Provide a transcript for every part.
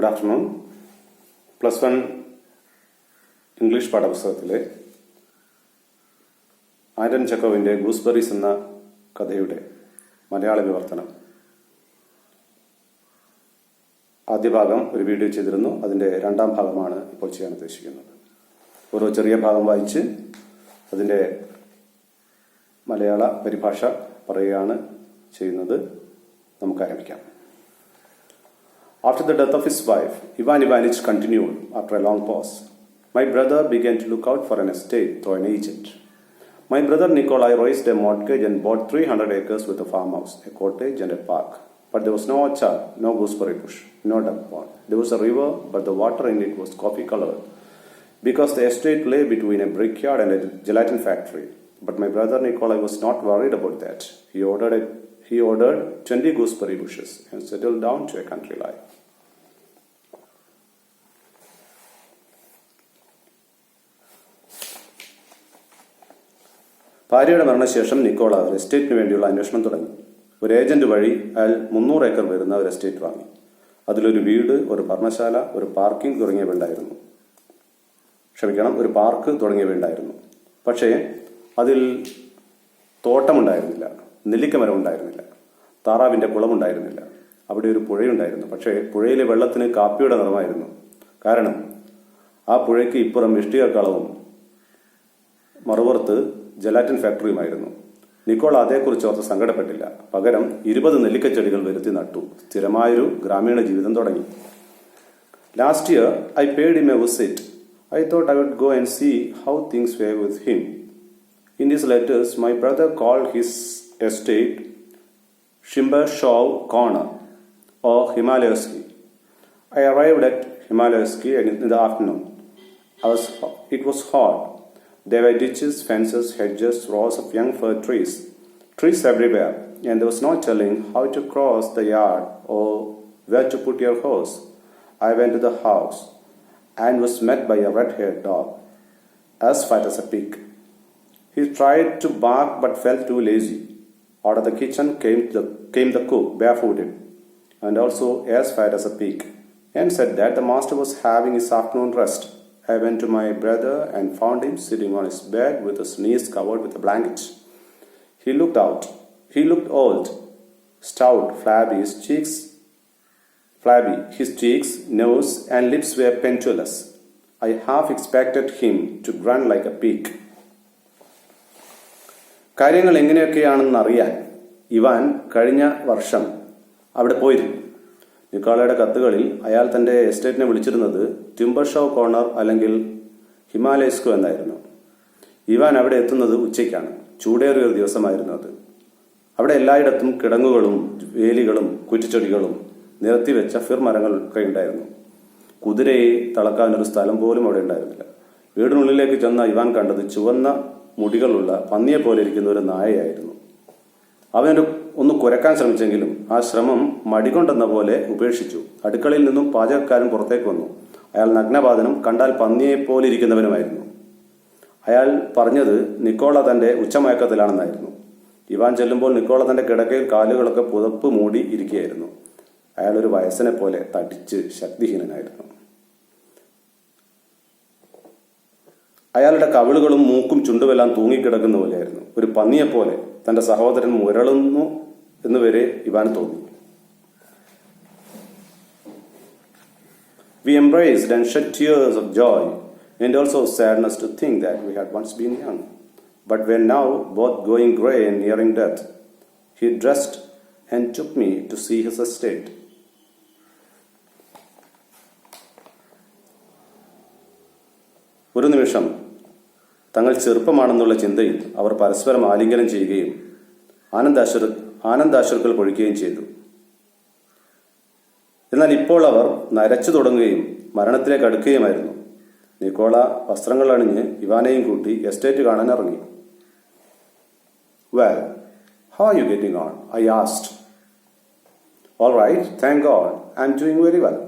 Good afternoon plus one English പാഠപുസ്തകത്തിലെ Anton ചെക്കോവിന്റെ gooseberries എന്ന കഥയുടെ മലയാള വിവർത്തനം. ആദ്യ ഭാഗം ഒരു വീഡിയോ ചെയ്തിരുന്നു. അതിന്റെ രണ്ടാം ഭാഗമാണ് ഇപ്പോൾ ചെയ്യാൻ ഉദ്ദേശിക്കുന്നത്. ഓരോ ചെറിയ ഭാഗം വായിച്ച് അതിന്റെ മലയാള പരിഭാഷ പറയുകയാണ് ചെയ്യുന്നത്. നമുക്ക് ആരംഭിക്കാം. After the death of his wife, Ivan Ivanich continued after a long pause. My brother began to look out for an estate through an agent. My brother Nikolai raised a mortgage and bought 300 acres with a farmhouse, a cottage, and a park. But there was no orchard, no gooseberry bush, no duck pond. There was a river, but the water in it was coffee colored because the estate lay between a brickyard and a gelatin factory. But my brother Nikolai was not worried about that. He ordered a, he ordered 20 gooseberry bushes and settled down to a country life. ഭാര്യയുടെ മരണശേഷം Nikola ഒരു എസ്റ്റേറ്റിന് വേണ്ടിയുള്ള അന്വേഷണം തുടങ്ങി. ഒരു agent വഴി അയാൾ മുന്നൂറ് ഏക്കർ വരുന്ന ഒരു എസ്റ്റേറ്റ് വാങ്ങി. അതിലൊരു വീട് ഒരു പർണശാല ഒരു പാർക്കിംഗ് തുടങ്ങിയവ ഉണ്ടായിരുന്നു. ക്ഷമിക്കണം ഒരു പാർക്ക് തുടങ്ങിയവ ഉണ്ടായിരുന്നു. പക്ഷേ അതിൽ തോട്ടമുണ്ടായിരുന്നില്ല. നെല്ലിക്കമരം ഉണ്ടായിരുന്നില്ല താറാവിന്റെ കുളമുണ്ടായിരുന്നില്ല. അവിടെ ഒരു പുഴയുണ്ടായിരുന്നു. പക്ഷേ പുഴയിലെ വെള്ളത്തിന് കാപ്പിയുടെ നിറമായിരുന്നു. കാരണം ആ പുഴയ്ക്ക് ഇപ്പുറം ഇഷ്ടികക്കളവും മറുപുറത്ത് ജലാറ്റിൻ ഫാക്ടറിയുമായിരുന്നു. നിക്കോൾ അതേക്കുറിച്ച് ഓർത്ത് സങ്കടപ്പെട്ടില്ല. പകരം ഇരുപത് നെല്ലിക്കച്ചെടികൾ വരുത്തി നട്ടു. സ്ഥിരമായൊരു ഗ്രാമീണ ജീവിതം തുടങ്ങി. Last year I paid him a visit I thought I would go and see how things were with him in these letters my brother call his estate Shimba Corner or Himalayaski. I arrived at Himalayaski in the afternoon. Was, it was hot. There were ditches, fences, hedges, rows of young fir trees, trees everywhere, and there was no telling how to cross the yard or where to put your horse. I went to the house and was met by a red haired dog, as fat as a pig. He tried to bark but felt too lazy. Out of the kitchen came the, came the cook, barefooted, and also as fat as a pig, and said that the master was having his afternoon rest. I went to my brother and found him sitting on his bed with his knees covered with a blanket. He looked out. He looked old, stout, flabby, his cheeks flabby, his cheeks, nose, and lips were pendulous. I half expected him to grunt like a pig. കാര്യങ്ങൾ എങ്ങനെയൊക്കെയാണെന്ന് അറിയാൻ Ivan കഴിഞ്ഞ വർഷം അവിടെ പോയിരുന്നു. നിക്കാളയുടെ കത്തുകളിൽ അയാൾ തന്റെ എസ്റ്റേറ്റിനെ വിളിച്ചിരുന്നത് timber show corner അല്ലെങ്കിൽ ഹിമാലയസ്കോ എന്നായിരുന്നു. ഇവാൻ അവിടെ എത്തുന്നത് ഉച്ചയ്ക്കാണ്. ചൂടേറിയ ഒരു ദിവസമായിരുന്നു അത്. അവിടെ എല്ലായിടത്തും കിടങ്ങുകളും വേലികളും കുറ്റിച്ചെടികളും നിരത്തിവെച്ച ഫിർ മരങ്ങളൊക്കെ ഉണ്ടായിരുന്നു. കുതിരയെ തളക്കാൻ ഒരു സ്ഥലം പോലും അവിടെ ഉണ്ടായിരുന്നില്ല. വീടിനുള്ളിലേക്ക് ചെന്ന ഇവാൻ കണ്ടത് ചുവന്ന മുടികളുള്ള പന്നിയെ പോലെ ഇരിക്കുന്ന ഒരു നായയായിരുന്നു. അവനൊരു ഒന്ന് കുരക്കാൻ ശ്രമിച്ചെങ്കിലും ആ ശ്രമം മടികൊണ്ടെന്ന പോലെ ഉപേക്ഷിച്ചു. അടുക്കളയിൽ നിന്നും പാചകക്കാരൻ പുറത്തേക്ക് വന്നു. അയാൾ നഗ്നപാതനും കണ്ടാൽ പന്നിയെ പോലെ ഇരിക്കുന്നവനുമായിരുന്നു. അയാൾ പറഞ്ഞത് നിക്കോള തന്റെ ഉച്ചമയക്കത്തിലാണെന്നായിരുന്നു. ഇവാൻ ചെല്ലുമ്പോൾ നിക്കോള തന്റെ കിടക്കയിൽ കാലുകളൊക്കെ പുതപ്പ് മൂടി ഇരിക്കുകയായിരുന്നു. അയാൾ ഒരു വയസ്സിനെ പോലെ തടിച്ച് ശക്തിഹീനനായിരുന്നു. അയാളുടെ കവിളുകളും മൂക്കും ചുണ്ടുമെല്ലാം തൂങ്ങിക്കിടക്കുന്ന പോലെയായിരുന്നു. ഒരു പന്നിയെപ്പോലെ തന്റെ സഹോദരൻ മുരളുന്നു എന്ന് വരെ ഇവാൻ തോന്നി. We embrace of joy and also sadness to think that we had once been young but when now both going grey and nearing death he dressed and took me to see his estate ഒരു നിമിഷം തങ്ങൾ ചെറുപ്പമാണെന്നുള്ള ചിന്തയിൽ അവർ പരസ്പരം ആലിംഗനം ചെയ്യുകയും ആനന്ദാശ്ര ആനന്ദാശ്രുക്കൾ പൊഴിക്കുകയും ചെയ്തു. എന്നാൽ ഇപ്പോൾ അവർ നരച്ചു തുടങ്ങുകയും മരണത്തിലേക്ക് അടുക്കുകയുമായിരുന്നു. നിക്കോള വസ്ത്രങ്ങൾ അണിഞ്ഞ് ഇവാനെയും കൂട്ടി എസ്റ്റേറ്റ് കാണാൻ ഇറങ്ങി. Well how are you getting on I asked all right thank God I am doing very well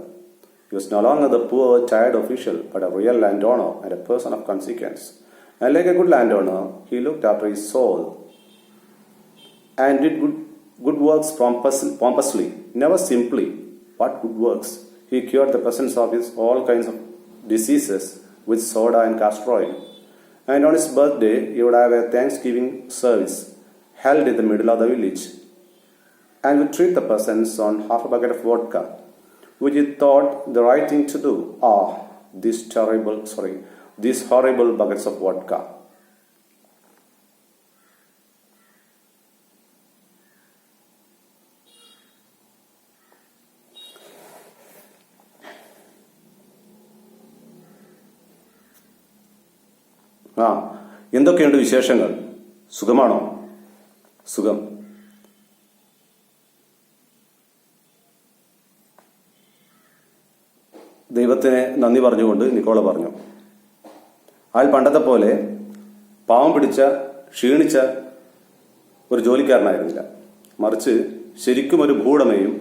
He was no longer the poor, tired official, but a real landowner and a person of consequence. And like a good landowner, he looked after his soul and did good, good works pompously, never simply. What good works? he cured the peasants of his all kinds of diseases with soda and castor oil. And on his birthday, he would have a Thanksgiving service held in the middle of the village and would treat the peasants on half a bucket of vodka, which he thought the right thing to do. Ah, these terrible, sorry, these horrible buckets of vodka. ആ എന്തൊക്കെയുണ്ട് വിശേഷങ്ങൾ സുഖമാണോ സുഖം ദൈവത്തിന് നന്ദി പറഞ്ഞുകൊണ്ട് Nikola പറഞ്ഞു. അയാൾ പണ്ടത്തെ പോലെ പാവം പിടിച്ച ക്ഷീണിച്ച ഒരു ജോലിക്കാരനായിരുന്നില്ല. മറിച്ച് ശരിക്കും ഒരു ഭൂടമയും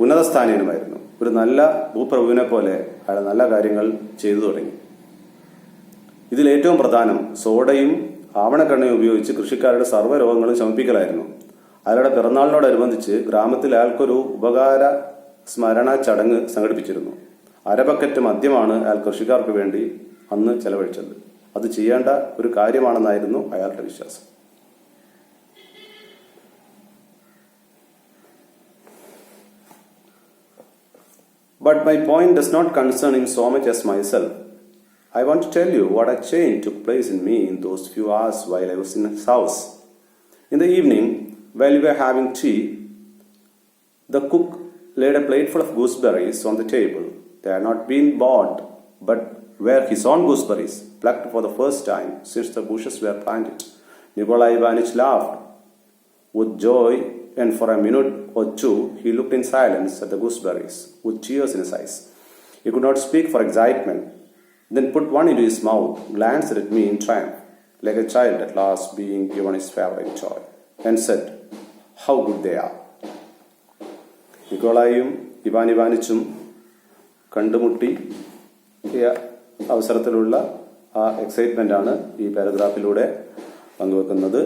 ഉന്നതസ്ഥാനീയനുമായിരുന്നു ഒരു നല്ല ഭൂപ്രഭുവിനെ പോലെ അയാൾ നല്ല കാര്യങ്ങൾ ചെയ്തു തുടങ്ങി. ഇതിൽ ഏറ്റവും പ്രധാനം സോഡയും ആവണക്കണ്ണയും ഉപയോഗിച്ച് കൃഷിക്കാരുടെ സർവ രോഗങ്ങളും ശമിപ്പിക്കലായിരുന്നു. അയാളുടെ പിറന്നാളിനോടനുബന്ധിച്ച് ഗ്രാമത്തിൽ അയാൾക്കൊരു ഉപകാര സ്മരണ ചടങ്ങ് സംഘടിപ്പിച്ചിരുന്നു. അരബക്കറ്റ് മദ്യമാണ് അയാൾ കൃഷിക്കാർക്ക് വേണ്ടി അന്ന് ചെലവഴിച്ചത് അത് ചെയ്യേണ്ട ഒരു കാര്യമാണെന്നായിരുന്നു അയാളുടെ വിശ്വാസം But my point does not concern him so much as myself. I want to tell you what a change took place in me in those few hours while I was in his house. In the evening, while we were having tea, the cook laid a plateful of gooseberries on the table. They had not been bought, but were his own gooseberries, plucked for the first time since the bushes were planted. Nikolai Ivanich laughed with joy, and for a minute or two he looked in silence at the gooseberries, with tears in his eyes. He could not speak for excitement, then put one into his mouth, glanced at me in triumph, like a child at last being given his favorite toy, and said, How good they are. നിക്കോളായും Ivan ഇവാനിച്ചും കണ്ടുമുട്ടി അവസരത്തിലുള്ള ആ excitement ആണ് ഈ പാരഗ്രാഫിലൂടെ പങ്കുവെക്കുന്നത്.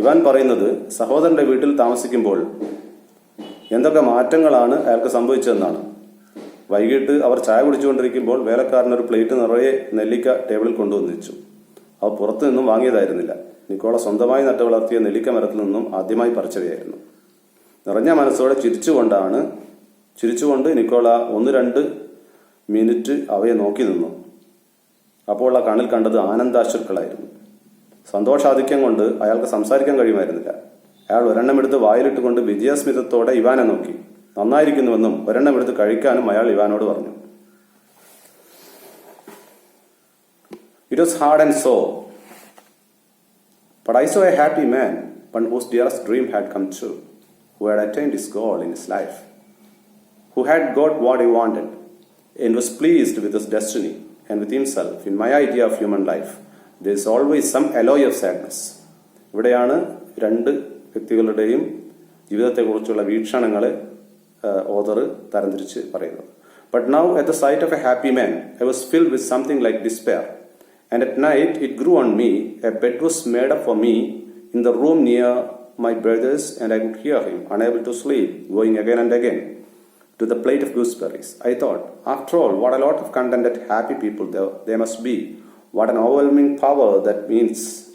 Ivan പറയുന്നത് സഹോദരന്റെ വീട്ടിൽ താമസിക്കുമ്പോൾ എന്തൊക്കെ മാറ്റങ്ങളാണ് അയാൾക്ക് സംഭവിച്ചതെന്നാണ്. വൈകിട്ട് അവർ ചായ കുടിച്ചുകൊണ്ടിരിക്കുമ്പോൾ വേലക്കാരൻ ഒരു പ്ലേറ്റ് നിറയെ നെല്ലിക്ക ടേബിളിൽ കൊണ്ടുവന്ന് വെച്ചു അവ പുറത്തു നിന്നും വാങ്ങിയതായിരുന്നില്ല. നിക്കോള സ്വന്തമായി നട്ടു വളർത്തിയ നെല്ലിക്ക മരത്തിൽ നിന്നും ആദ്യമായി പറിച്ചവയായിരുന്നു. നിറഞ്ഞ മനസ്സോടെ ചിരിച്ചുകൊണ്ടാണ് ചിരിച്ചുകൊണ്ട് നിക്കോള ഒന്ന് രണ്ട് മിനിറ്റ് അവയെ നോക്കി നിന്നു. അപ്പോൾ ആ കണ്ണിൽ കണ്ടത് ആനന്ദാശ്രുക്കളായിരുന്നു. സന്തോഷാധിക്യം കൊണ്ട് അയാൾക്ക് സംസാരിക്കാൻ കഴിയുമായിരുന്നില്ല. അയാൾ ഒരെണ്ണം എടുത്ത് വായിലിട്ടുകൊണ്ട് വിജയസ്മിതത്തോടെ ഇവാനെ നോക്കി. നന്നായിരിക്കുന്നുവെന്നും ഒരെണ്ണം എടുത്ത് കഴിക്കാനും അയാൾ ഇവാനോട് പറഞ്ഞു. It was hard and so but I saw a happy man one whose dearest dream had come true who had attained his goal in his life, who had got what he wanted, and was pleased with his destiny and with himself. In my idea of human life, there is always some alloy of sadness. ഇവിടെയാണ് രണ്ട് വ്യക്തികളുടെയും ജീവിതത്തെക്കുറിച്ചുള്ള വീക്ഷണങ്ങളെ author തരംതിരിച്ച് പറയുന്നത് but now at the sight of a happy man I was filled with something like despair and at night it grew on me a bed was made up for me in the room near my brothers, and I could hear him, unable to sleep, going again and again to the plate of gooseberries. I thought, after all, what a lot of contented, happy people there, there must be. What an overwhelming power that means.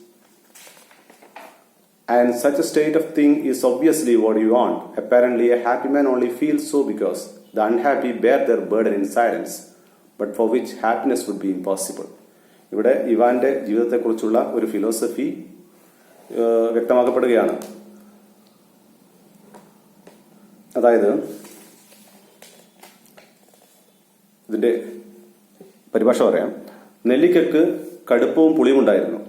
And such a state of thing is obviously what you want. Apparently, a happy man only feels so because the unhappy bear their burden in silence, but for which happiness would be impossible. ഇവിടെ ഇവാന്റെ ജീവിതത്തെക്കുറിച്ചുള്ള ഒരു philosophy വ്യക്തമാക്കപ്പെടുകയാണ് അതായത് ഇതിന്റെ പരിഭാഷ പറയാം. നെല്ലിക്കക്ക് കടുപ്പവും പുളിയും ഉണ്ടായിരുന്നു.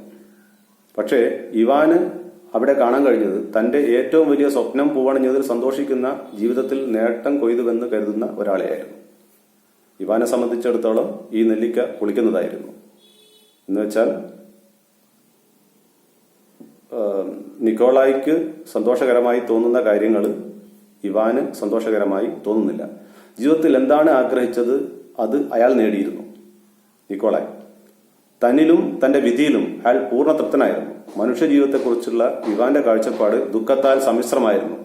പക്ഷേ ഇവാന് അവിടെ കാണാൻ കഴിഞ്ഞത് തന്റെ ഏറ്റവും വലിയ സ്വപ്നം പൂവണിഞ്ഞതിൽ സന്തോഷിക്കുന്ന ജീവിതത്തിൽ നേട്ടം കൊയ്തുവെന്ന് കരുതുന്ന ഒരാളെയായിരുന്നു. ഇവാനെ സംബന്ധിച്ചിടത്തോളം ഈ നെല്ലിക്ക പുളിക്കുന്നതായിരുന്നു. എന്ന് വെച്ചാൽ നിക്കോളായിക്ക് സന്തോഷകരമായി തോന്നുന്ന കാര്യങ്ങൾ ഇവാന് സന്തോഷകരമായി തോന്നുന്നില്ല. ജീവിതത്തിൽ എന്താണ് ആഗ്രഹിച്ചത് അത് അയാൾ നേടിയിരുന്നു. നിക്കോളായി തന്നിലും തന്റെ വിധിയിലും അയാൾ പൂർണ തൃപ്തനായിരുന്നു മനുഷ്യജീവിതത്തെക്കുറിച്ചുള്ള ഇവാന്റെ കാഴ്ചപ്പാട് ദുഃഖത്താൽ സമ്മിശ്രമായിരുന്നു.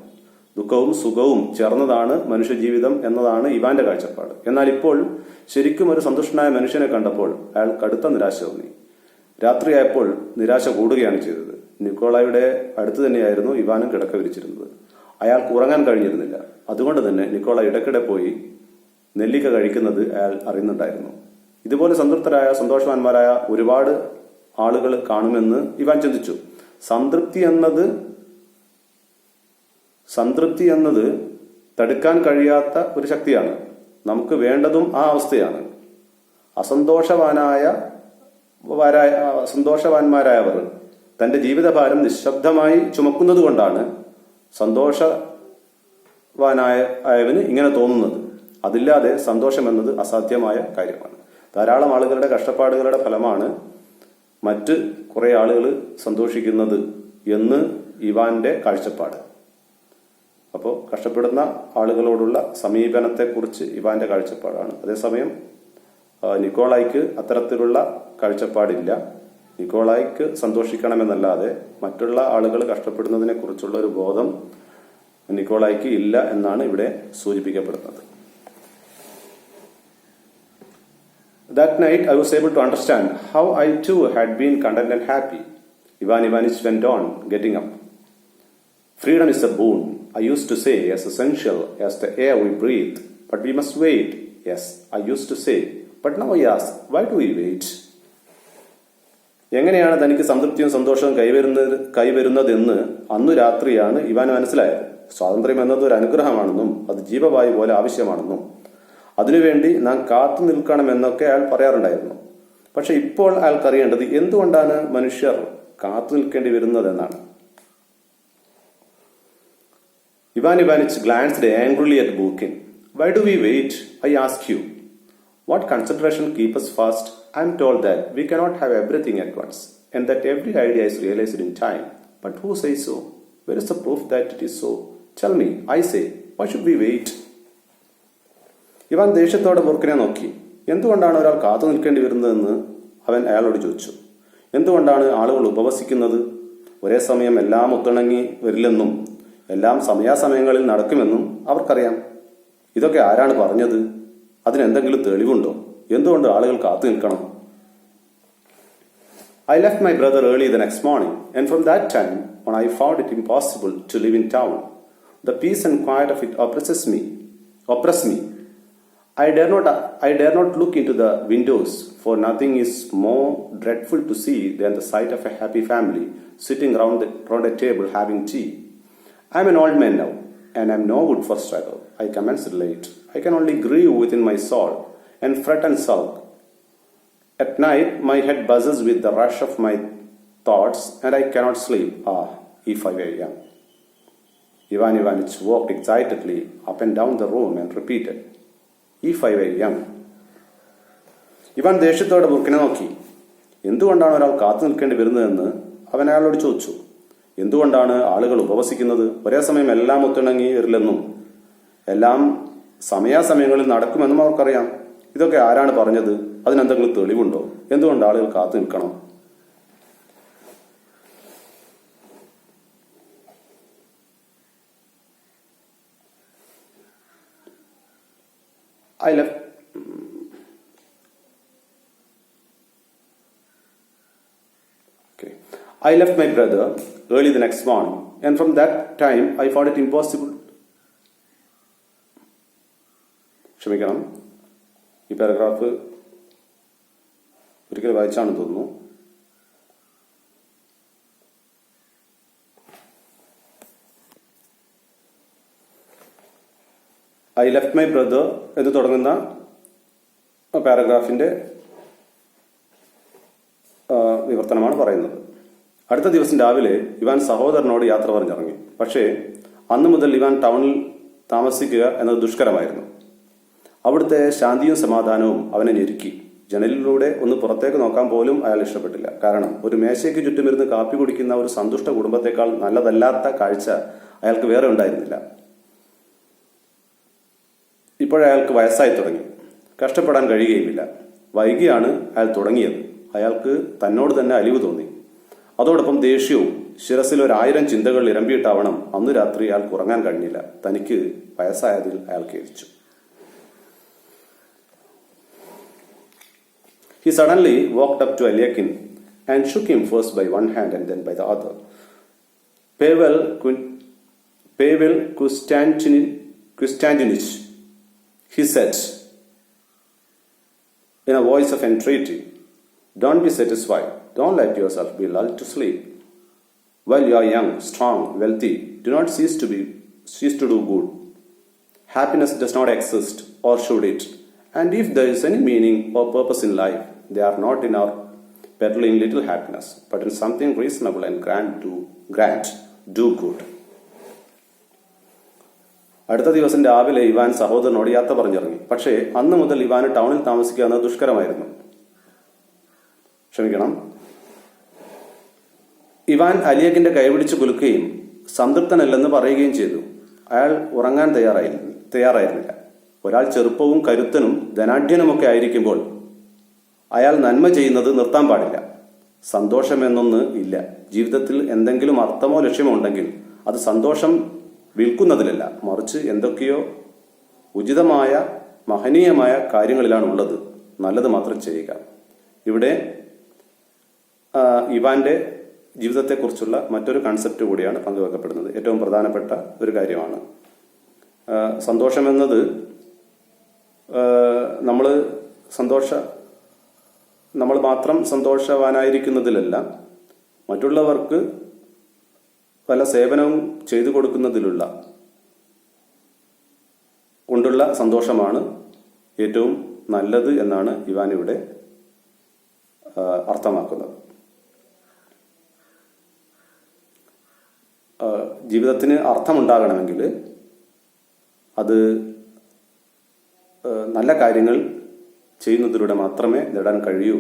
ദുഃഖവും സുഖവും ചേർന്നതാണ് മനുഷ്യജീവിതം എന്നതാണ് ഇവാന്റെ കാഴ്ചപ്പാട്. എന്നാൽ ഇപ്പോൾ ശരിക്കും ഒരു സന്തുഷ്ടനായ മനുഷ്യനെ കണ്ടപ്പോൾ അയാൾ കടുത്ത നിരാശ തോന്നി. രാത്രിയായപ്പോൾ നിരാശ കൂടുകയാണ് ചെയ്തത്. നിക്കോളായുടെ അടുത്ത് തന്നെയായിരുന്നു ഇവാനും കിടക്ക വിരിച്ചിരുന്നത്. അയാൾക്ക് ഉറങ്ങാൻ കഴിഞ്ഞിരുന്നില്ല. അതുകൊണ്ട് തന്നെ നിക്കോള ഇടയ്ക്കിടെ പോയി നെല്ലിക്ക കഴിക്കുന്നത് അയാൾ അറിയുന്നുണ്ടായിരുന്നു. ഇതുപോലെ സംതൃപ്തരായ സന്തോഷവാന്മാരായ ഒരുപാട് ആളുകൾ കാണുമെന്ന് ഇവാൻ ചിന്തിച്ചു. സംതൃപ്തി എന്നത് സംതൃപ്തി എന്നത് തടുക്കാൻ കഴിയാത്ത ഒരു ശക്തിയാണ്. നമുക്ക് വേണ്ടതും ആ അവസ്ഥയാണ്. അസന്തോഷവാനായ സന്തോഷവാന്മാരായവർ തന്റെ ജീവിതഭാരം നിശബ്ദമായി ചുമക്കുന്നത് കൊണ്ടാണ് സന്തോഷവാനായ ആയവന് ഇങ്ങനെ തോന്നുന്നത്. അതില്ലാതെ സന്തോഷം എന്നത് അസാധ്യമായ കാര്യമാണ്. ധാരാളം ആളുകളുടെ കഷ്ടപ്പാടുകളുടെ ഫലമാണ് മറ്റ് കുറെ ആളുകൾ സന്തോഷിക്കുന്നത് എന്ന് ഇവാന്റെ കാഴ്ചപ്പാട്. അപ്പോൾ കഷ്ടപ്പെടുന്ന ആളുകളോടുള്ള സമീപനത്തെക്കുറിച്ച് ഇവാന്റെ കാഴ്ചപ്പാടാണ്. അതേസമയം നിക്കോളായിക്ക് അത്തരത്തിലുള്ള കാഴ്ചപ്പാടില്ല. നിക്കോളായിക്ക് സന്തോഷിക്കണമെന്നല്ലാതെ മറ്റുള്ള ആളുകൾ കഷ്ടപ്പെടുന്നതിനെ കുറിച്ചുള്ള ഒരു ബോധം നിക്കോളായിക്ക് ഇല്ല എന്നാണ് ഇവിടെ സൂചിപ്പിക്കപ്പെടുന്നത്. That night I was able to understand how I too had been content and happy. Ivan Ivanich went on, getting up. Freedom is a boon, I used to say, as essential as the air we breathe. But we must wait. Yes, I used to say. But now I ask, why do we wait? എങ്ങനെയാണ് തനിക്ക് സംതൃപ്തിയും സന്തോഷവും കൈവരുന്നത് കൈവരുന്നതെന്ന് അന്നു രാത്രിയാണ് Ivan മനസ്സിലായത് സ്വാതന്ത്ര്യം എന്നത് ഒരു അനുഗ്രഹമാണെന്നും അത് ജീവവായു പോലെ ആവശ്യമാണെന്നും അതിനുവേണ്ടി നാം കാത്തു നിൽക്കണമെന്നൊക്കെ അയാൾ പറയാറുണ്ടായിരുന്നു പക്ഷെ ഇപ്പോൾ അയാൾക്കറിയേണ്ടത് എന്തുകൊണ്ടാണ് മനുഷ്യർ കാത്തു നിൽക്കേണ്ടി വരുന്നതെന്നാണ് Ivan Ivanich glanced angrily at Bukin. Why do we wait? I ask you. What consideration keep us fast? I am told that we cannot have everything at once, and that every idea is realized in time. But who says so? Where is the proof that it is so? Tell me, I say, why should we wait? Ivan ദേഷ്യത്തോടെ മുറുക്കിനെ നോക്കി. എന്തുകൊണ്ടാണ് ഒരാൾ കാത്തു നിൽക്കേണ്ടി വരുന്നതെന്ന് അവൻ അയാളോട് ചോദിച്ചു. എന്തുകൊണ്ടാണ് ആളുകൾ ഉപവസിക്കുന്നത്? ഒരേ സമയം എല്ലാം ഒത്തിണങ്ങി വരില്ലെന്നും എല്ലാം സമയാസമയങ്ങളിൽ നടക്കുമെന്നും അവർക്കറിയാം. ഇതൊക്കെ ആരാണ് പറഞ്ഞത്? അതിനെന്തെങ്കിലും തെളിവുണ്ടോ? എന്തുകൊണ്ട് ആളുകൾ കാത്തു നിൽക്കണം? I left my brother early the next morning, and from that time on I found it impossible to live in town. The peace and quiet of it oppresses me, oppress me. I dare not I dare not look into the windows, for nothing is more dreadful to see than the sight of a happy family sitting round, the, round a table having tea. I am an old man now, and I am no good for struggle. I commenced late. I can only grieve within my soul, and fret and sulk. At night, my head buzzes with the rush of my thoughts, and I cannot sleep. Ah, if I were young. Ivan Ivanich walked excitedly up and down the room and repeated, If five were Ivan ദേഷ്യത്തോടെ ബുക്കിനെ നോക്കി. എന്തുകൊണ്ടാണ് ഒരാൾ കാത്തു നിൽക്കേണ്ടി വരുന്നതെന്ന് അവൻ അയാളോട് ചോദിച്ചു. എന്തുകൊണ്ടാണ് ആളുകൾ ഉപവസിക്കുന്നത്? ഒരേ സമയം എല്ലാം ഒത്തിണങ്ങി വരില്ലെന്നും എല്ലാം സമയാസമയങ്ങളിൽ നടക്കുമെന്നും അവർക്കറിയാം. ഇതൊക്കെ ആരാണ് പറഞ്ഞത്? അതിനെന്തെങ്കിലും തെളിവുണ്ടോ? എന്തുകൊണ്ട് ആളുകൾ കാത്തു നിൽക്കണം? I left. Okay. I left my brother early the next morning, and from that time I found it impossible. ക്ഷമിക്കണം ഈ പാരഗ്രാഫ് ഒരിക്കൽ വായിച്ചാണെന്ന് തോന്നുന്നു ഐ ലെഫ്റ്റ് മൈ ബ്രദർ എന്ന് തുടങ്ങുന്ന പാരഗ്രാഫിന്റെ വിവർത്തനമാണ് പറയുന്നത്. അടുത്ത ദിവസം രാവിലെ ഇവാൻ സഹോദരനോട് യാത്ര പറഞ്ഞിറങ്ങി. പക്ഷേ അന്നു മുതൽ ഇവാൻ ടൗണിൽ താമസിക്കുക എന്നത് ദുഷ്കരമായിരുന്നു. അവിടുത്തെ ശാന്തിയും സമാധാനവും അവനെ ഞെരുക്കി. ജനലിലൂടെ ഒന്ന് പുറത്തേക്ക് നോക്കാൻ പോലും അയാൾ ഇഷ്ടപ്പെട്ടില്ല. കാരണം ഒരു മേശയ്ക്ക് ചുറ്റുമിരുന്ന് കാപ്പി കുടിക്കുന്ന ഒരു സന്തുഷ്ട കുടുംബത്തെക്കാൾ നല്ലതല്ലാത്ത കാഴ്ച അയാൾക്ക് വേറെ ഉണ്ടായിരുന്നില്ല. ഇപ്പോഴയാൾക്ക് വയസ്സായി തുടങ്ങി. കഷ്ടപ്പെടാൻ കഴിയുകയുമില്ല. വൈകിയാണ് അയാൾ തുടങ്ങിയത്. അയാൾക്ക് തന്നോട് തന്നെ അലിവ് തോന്നി. അതോടൊപ്പം ദേഷ്യവും ശിരസിൽ ഒരായിരം ചിന്തകൾ ഇരമ്പിയിട്ടാവണം അന്ന് രാത്രി അയാൾക്ക് ഉറങ്ങാൻ കഴിഞ്ഞില്ല. തനിക്ക് വയസ്സായതിൽ അയാൾ ഖേദിച്ചു he suddenly walked up to Alyokhin and shook him first by one hand and then by the other. Pavel Pavel Konstantin- Konstantinich, he said in a voice of entreaty, Don't be satisfied. Don't let yourself be lulled to sleep. While you are young, strong, wealthy, do not cease to be cease to do good. Happiness does not exist, or should it? And if there is any meaning or purpose in life, they are not in our peddling little happiness, but in something reasonable and grand do grand, do good. അടുത്ത ദിവസം രാവിലെ Ivan സഹോദരനോട് യാത്ര പറഞ്ഞിറങ്ങി. പക്ഷേ അന്ന് മുതൽ Ivan ടൗണിൽ താമസിക്കുക എന്നത് ദുഷ്കരമായിരുന്നു. ക്ഷമിക്കണം. ഇവാൻ അലിയക്കിന്റെ കൈപിടിച്ച് കുലുക്കുകയും സംതൃപ്തനല്ലെന്ന് പറയുകയും ചെയ്തു. അയാൾ ഉറങ്ങാൻ തയ്യാറായി തയ്യാറായിരുന്നില്ല. ഒരാൾ ചെറുപ്പവും കരുത്തനും ധനാഢ്യനുമൊക്കെ ആയിരിക്കുമ്പോൾ അയാൾ നന്മ ചെയ്യുന്നത് നിർത്താൻ പാടില്ല. സന്തോഷമെന്നൊന്ന് ഇല്ല. ജീവിതത്തിൽ എന്തെങ്കിലും അർത്ഥമോ ലക്ഷ്യമോ ഉണ്ടെങ്കിൽ അത് സന്തോഷം വിൽക്കുന്നതിലല്ല. മറിച്ച് എന്തൊക്കെയോ ഉചിതമായ മഹനീയമായ കാര്യങ്ങളിലാണ് ഉള്ളത് നല്ലത് മാത്രം ചെയ്യുക. ഇവിടെ ഇവാന്റെ ജീവിതത്തെക്കുറിച്ചുള്ള മറ്റൊരു കൺസെപ്റ്റ് കൂടിയാണ് പങ്കുവെക്കപ്പെടുന്നത്. ഏറ്റവും പ്രധാനപ്പെട്ട ഒരു കാര്യമാണ്. സന്തോഷമെന്നത് നമ്മൾ സന്തോഷ നമ്മൾ മാത്രം സന്തോഷവാനായിരിക്കുന്നതിലല്ല മറ്റുള്ളവർക്ക് പല സേവനവും ചെയ്തു കൊടുക്കുന്നതിലുള്ള കൊണ്ടുള്ള സന്തോഷമാണ് ഏറ്റവും നല്ലത് എന്നാണ് ഇവാൻ അർത്ഥമാക്കുന്നത്. ജീവിതത്തിന് അർത്ഥമുണ്ടാകണമെങ്കിൽ അത് നല്ല കാര്യങ്ങൾ ചെയ്യുന്നതിലൂടെ മാത്രമേ നേടാൻ കഴിയൂ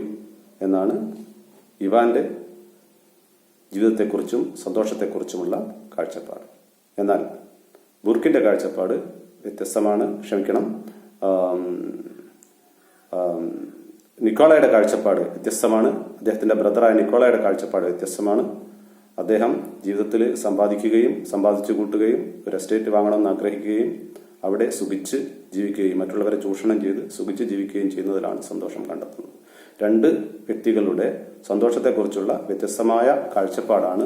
എന്നാണ് ഇവാന്റെ ജീവിതത്തെക്കുറിച്ചും സന്തോഷത്തെക്കുറിച്ചുമുള്ള കാഴ്ചപ്പാട്. എന്നാൽ ബുർക്കിന്റെ കാഴ്ചപ്പാട് വ്യത്യസ്തമാണ്. ക്ഷമിക്കണം. നിക്കോളയുടെ കാഴ്ചപ്പാട് വ്യത്യസ്തമാണ്. അദ്ദേഹത്തിന്റെ ബ്രദറായ നിക്കോളയുടെ കാഴ്ചപ്പാട് വ്യത്യസ്തമാണ്. അദ്ദേഹം ജീവിതത്തിൽ സമ്പാദിക്കുകയും സമ്പാദിച്ചു കൂട്ടുകയും ഒരു എസ്റ്റേറ്റ് വാങ്ങണമെന്ന് ആഗ്രഹിക്കുകയും അവിടെ സുഖിച്ച് ജീവിക്കുകയും മറ്റുള്ളവരെ ചൂഷണം ചെയ്ത് സുഖിച്ച് ജീവിക്കുകയും ചെയ്യുന്നതിലാണ് സന്തോഷം കണ്ടെത്തുന്നത്. രണ്ട് വ്യക്തികളുടെ സന്തോഷത്തെക്കുറിച്ചുള്ള വ്യത്യസ്തമായ കാഴ്ചപ്പാടാണ്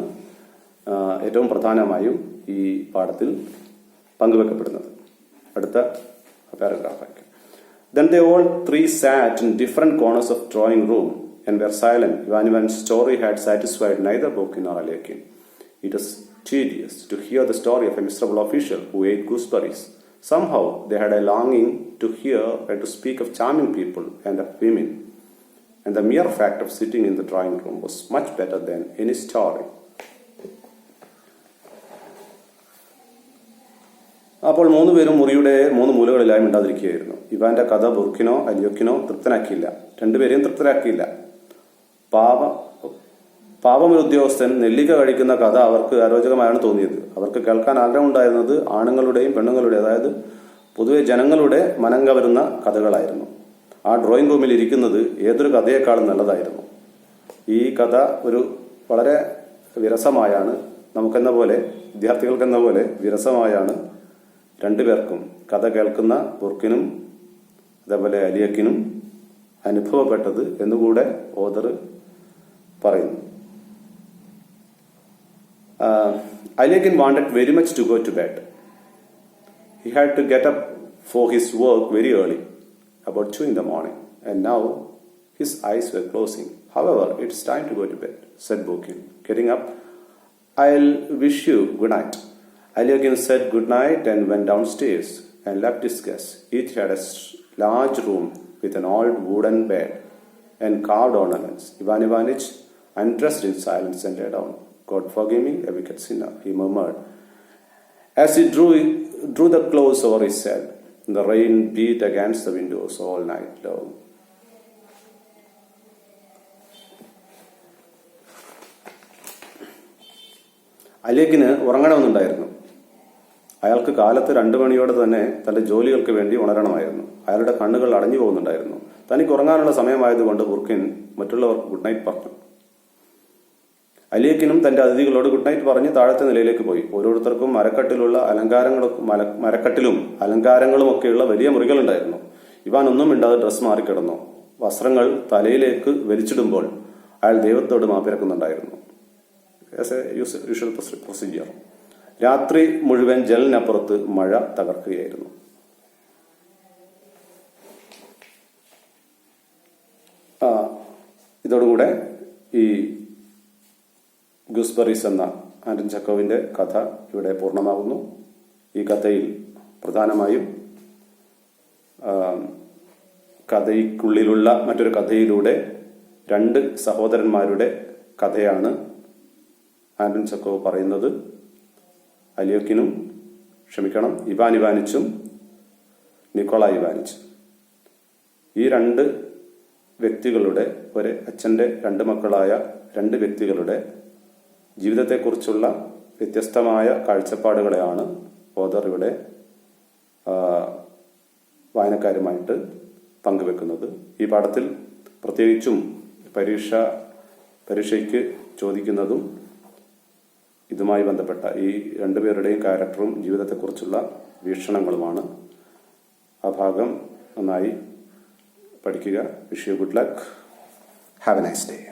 ഏറ്റവും പ്രധാനമായും ഈ പാഠത്തിൽ പങ്കുവെക്കപ്പെടുന്നത്. അടുത്ത പാരഗ്രാഫാക്കി then the all three sat in different corners of drawing room and were silent Ivanovich story had satisfied neither Burkin Alyokhin it is tedious to hear the story of a miserable official who ate gooseberries somehow they had a ലോങ്ങിങ് to hear and to speak of charming people and a feminine And the mere fact of sitting in the drawing room was much better than any story. അപ്പോൾ മൂന്ന് പേരും മുറിയുടെ മൂന്ന് മൂലകളിലായി മിണ്ടാതിരിക്കുകയായിരുന്നു. ഇവാന്റെ കഥ ബുർക്കിനോ അലിയോക്കിനോ തൃപ്തനാക്കിയില്ല. രണ്ടുപേരെയും തൃപ്തരാക്കിയില്ല. പാവ പാപം ഉദ്യോഗസ്ഥൻ നെല്ലിക്ക കഴിക്കുന്ന കഥ അവർക്ക് അരോചകമായാണ് തോന്നിയത്. അവർക്ക് കേൾക്കാൻ ആഗ്രഹമുണ്ടായിരുന്നത് ആണുങ്ങളുടെയും പെണ്ണുങ്ങളുടെയും അതായത് പൊതുവെ ജനങ്ങളുടെ മനം കവരുന്ന കഥകളായിരുന്നു. ആ ഡ്രോയിങ് റൂമിൽ ഇരിക്കുന്നത് ഏതൊരു കഥയേക്കാളും നല്ലതായിരുന്നു. ഈ കഥ ഒരു വളരെ വിരസമായാണ് നമുക്കെന്ന പോലെ വിദ്യാർത്ഥികൾക്കെന്ന പോലെ വിരസമായാണ് രണ്ടുപേർക്കും. കഥ കേൾക്കുന്ന ബുർക്കിനും അതേപോലെ അലിയക്കിനും അനുഭവപ്പെട്ടത് എന്നുകൂടെ ഓദർ പറയുന്നു. Alyokhin wanted very much to go to bed he had to get up for his work very early, about 2 in the morning, and now his eyes were closing. However, it's time to go to bed, said Bokin. Getting up, I'll wish you good night. Aliagin said good night and went downstairs and left his guests. Each had a large room with an old wooden bed and carved ornaments. Ivan Ivanich undressed in silence and lay down. God forgive me, a wicked sinner, he murmured. As he drew, drew the clothes over his head, the rain beat against the windows all night long. അലേഖിന് ഉറങ്ങണമെന്നുണ്ടായിരുന്നു. അയാൾക്ക് കാലത്ത് രണ്ടു മണിയോടെ തന്നെ തന്റെ ജോലികൾക്ക് വേണ്ടി ഉണരണമായിരുന്നു. അയാളുടെ കണ്ണുകൾ അടഞ്ഞു പോകുന്നുണ്ടായിരുന്നു. തനിക്ക് ഉറങ്ങാനുള്ള സമയമായതുകൊണ്ട് ബുർക്കിൻ മറ്റുള്ളവർക്ക് ഗുഡ് നൈറ്റ് പറഞ്ഞു. അലിയക്കിനും തന്റെ അതിഥികളോട് ഗുഡ് നൈറ്റ് പറഞ്ഞ് താഴത്തെ നിലയിലേക്ക് പോയി. ഓരോരുത്തർക്കും മരക്കട്ടിലുള്ള അലങ്കാരങ്ങളും മരക്കട്ടിലും അലങ്കാരങ്ങളും ഒക്കെയുള്ള വലിയ മുറികളുണ്ടായിരുന്നു. ഇവാൻ ഒന്നും മിണ്ടാതെ ഡ്രസ് മാറിക്കിടന്നു. വസ്ത്രങ്ങൾ തലയിലേക്ക് വലിച്ചിടുമ്പോൾ അയാൾ ദൈവത്തോട് മാപ്പിരക്കുന്നുണ്ടായിരുന്നു യൂഷ്വൽ പ്രൊസീജിയർ രാത്രി മുഴുവൻ ജലനപ്പുറത്ത് മഴ തകർക്കുകയായിരുന്നു. ഇതോടുകൂടെ ഈ ഗുസ്ബറീസ് എന്ന ആന്റൺ ചക്കോവിന്റെ കഥ ഇവിടെ പൂർണമാകുന്നു. ഈ കഥയിൽ പ്രധാനമായും കഥയ്ക്കുള്ളിലുള്ള മറ്റൊരു കഥയിലൂടെ രണ്ട് സഹോദരന്മാരുടെ കഥയാണ് ആന്റൺ ചക്കോവ് പറയുന്നത്. അലിയോക്കിനും ക്ഷമിക്കണം ഇവാൻ ഇവാനിച്ചും നിക്കോള ഇവാനിച്ചും. ഈ രണ്ട് വ്യക്തികളുടെ ഒരു അച്ഛന്റെ രണ്ട് മക്കളായ രണ്ട് വ്യക്തികളുടെ ജീവിതത്തെക്കുറിച്ചുള്ള വ്യത്യസ്തമായ കാഴ്ചപ്പാടുകളെയാണ് ഓദർ ഇവിടെ വായനക്കാരുമായിട്ട് പങ്കുവെക്കുന്നത്. ഈ പാഠത്തിൽ പ്രത്യേകിച്ചും പരീക്ഷ പരീക്ഷയ്ക്ക് ചോദിക്കുന്നതും ഇതുമായി ബന്ധപ്പെട്ട ഈ രണ്ടുപേരുടെയും ക്യാരക്ടറും ജീവിതത്തെക്കുറിച്ചുള്ള വീക്ഷണങ്ങളുമാണ്. ആ ഭാഗം നന്നായി പഠിക്കുക. Wish you good luck have a nice day